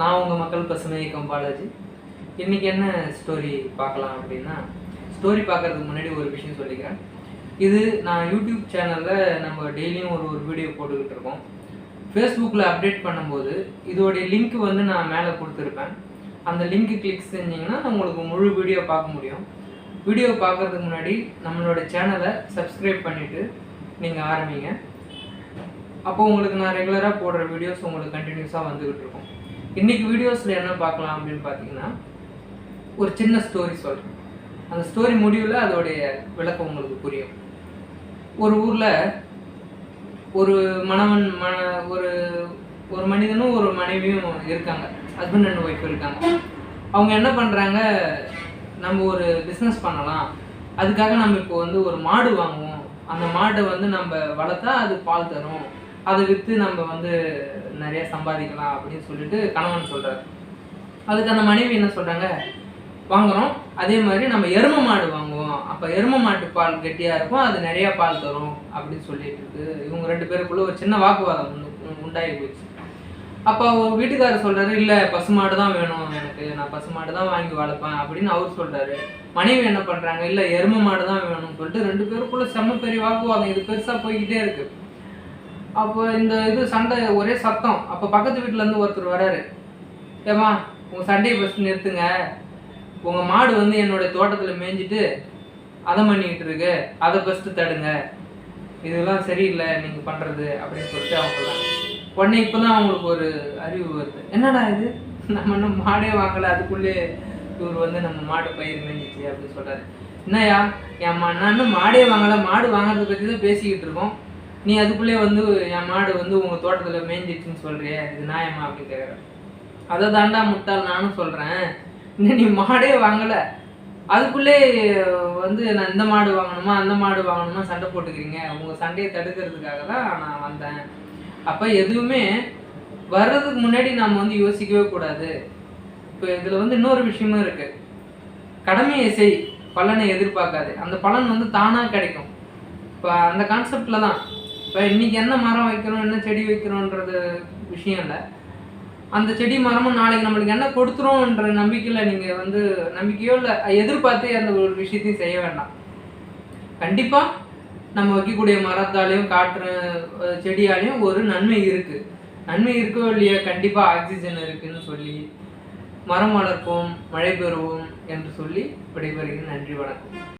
நான் உங்கள் மக்கள் பசுமை கம்பாலாஜி இன்றைக்கி என்ன ஸ்டோரி பார்க்கலாம் அப்படின்னா ஸ்டோரி பார்க்கறதுக்கு முன்னாடி ஒரு விஷயம் சொல்லிக்கிறேன். இது நான் யூடியூப் சேனலில் நம்ம டெய்லியும் ஒரு ஒரு வீடியோ போட்டுக்கிட்டு இருக்கோம். ஃபேஸ்புக்கில் அப்டேட் பண்ணும்போது இதோடைய லிங்க் வந்து நான் மேலே கொடுத்துருப்பேன். அந்த லிங்க் கிளிக் செஞ்சிங்கன்னா உங்களுக்கு முழு வீடியோ பார்க்க முடியும். வீடியோ பார்க்கறதுக்கு முன்னாடி நம்மளோட சேனலை சப்ஸ்கிரைப் பண்ணிவிட்டு நீங்கள் ஆரம்பிங்க. அப்போ உங்களுக்கு நான் ரெகுலராக போடுற வீடியோஸ் உங்களுக்கு கண்டினியூஸாக வந்துக்கிட்டு இருக்கும். இன்னைக்கு வீடியோஸில் என்ன பார்க்கலாம் அப்படின்னு பார்த்தீங்கன்னா ஒரு சின்ன ஸ்டோரி சொல்கிறேன் அந்த ஸ்டோரி முடிவில் அதோடைய விளக்கம் உங்களுக்கு புரியும். ஒரு ஊரில் ஒரு மணவன் மன ஒரு ஒரு மனிதனும் ஒரு மனைவியும் இருக்காங்க. ஹஸ்பண்ட் அண்ட் ஒய்ஃப் இருக்காங்க. அவங்க என்ன பண்ணுறாங்க நம்ம ஒரு பிஸ்னஸ் பண்ணலாம். அதுக்காக நம்ம இப்போ வந்து ஒரு மாடு வாங்குவோம். அந்த மாடை வந்து நம்ம வளர்த்தா அது பால் தரும். அதை விற்று நம்ம வந்து நிறைய சம்பாதிக்கலாம் அப்படின்னு சொல்லிட்டு கணவன் சொல்கிறார் அதுக்கு அந்த மனைவி என்ன சொல்கிறாங்க வாங்குறோம். அதே மாதிரி நம்ம எரும மாடு வாங்குவோம். அப்போ எரும மாட்டு பால் கெட்டியாக இருக்கும். அது நிறைய பால் தரும் அப்படின்னு சொல்லிட்டு இருக்கு. இவங்க ரெண்டு பேருக்குள்ள ஒரு சின்ன வாக்குவாதம் உண்டாகி போச்சு. அப்போ அவர் வீட்டுக்காரர் சொல்றாரு இல்லை பசுமாடு தான் வேணும் எனக்கு. நான் பசுமாடு தான் வாங்கி வளர்ப்பேன். அப்படின்னு அவர் சொல்றாரு. மனைவி என்ன பண்றாங்க? இல்லை எரும மாடு தான் வேணும்னு சொல்லிட்டு ரெண்டு பேருக்குள்ள செம்ம பெரிய வாக்குவாதம். இது பெருசாக போய்கிட்டே இருக்கு. அப்போ இந்த இது சண்டை ஒரே சத்தம். அப்போ பக்கத்து வீட்டில் இருந்து ஒருத்தர் வராரு. ஏமா உங்கள் சண்டையை ஃபஸ்ட் நிறுத்துங்க. உங்கள் மாடு வந்து என்னுடைய தோட்டத்தில் மேய்ஞ்சிட்டு அதை பண்ணிக்கிட்டு இருக்கு. அதை ஃபஸ்ட்டு தடுங்க. இதெல்லாம் சரியில்லை நீங்கள் பண்ணுறது அப்படின்னு சொல்லிட்டு அவங்க உடனே உடனே இப்பதான் அவங்களுக்கு ஒரு அறிவு வருது. என்னடா இது? நம்ம இன்னும் மாடே வாங்கலை அதுக்குள்ளே இவர் வந்து நம்ம மாடு பயிர் மேய்ஞ்சிச்சு அப்படின்னு சொல்கிறாரு என்னய்யா என் நான் இன்னும் மாடே வாங்கலை மாடு வாங்குறத பற்றி தான் பேசிக்கிட்டு இருக்கோம். நீ அதுக்குள்ளே வந்து என் மாடு வந்து உங்கள் தோட்டத்தில் மேய்ஞ்சிடுச்சுன்னு சொல்கிறியே இது நியாயமா அப்படின்னு கேட்குறேன் அதை தாண்டா முட்டாள் நானும் சொல்கிறேன் இன்னும் நீ மாடே வாங்கலை. அதுக்குள்ளே வந்து நான் இந்த மாடு வாங்கணுமா அந்த மாடு வாங்கணுமா சண்டை போட்டுக்கிறீங்க? உங்கள் சண்டையை தடுக்கிறதுக்காக தான் நான் வந்தேன். அப்போ எதுவுமே வர்றதுக்கு முன்னாடி நம்ம வந்து யோசிக்கவே கூடாது. இப்போ இதில் வந்து இன்னொரு விஷயமும் இருக்கு. கடமையை செய் பலனை எதிர்பார்க்காது. அந்த பலன் வந்து தானாக கிடைக்கும். இப்போ அந்த கான்செப்டில் தான் இப்போ இன்றைக்கி என்ன மரம் வைக்கிறோம் என்ன செடி வைக்கிறோன்றது விஷயம் இல்லை. அந்த செடி மரமும் நாளைக்கு நம்மளுக்கு என்ன கொடுத்துரும்ன்ற நம்பிக்கையில் நீங்கள் வந்து நம்பிக்கையோ இல்லை எதிர்பார்த்து அந்த ஒரு விஷயத்தையும் செய்ய வேண்டாம். கண்டிப்பாக நம்ம வைக்கக்கூடிய மரத்தாலையும் காற்று செடியாலையும் ஒரு நன்மை இருக்கு. நன்மை இருக்கோ இல்லையா கண்டிப்பாக ஆக்சிஜன் இருக்குன்னு சொல்லி மரம் வளர்ப்போம் மழை பெறுவோம் என்று சொல்லி விடைபெறுகிறேன். நன்றி வணக்கம்.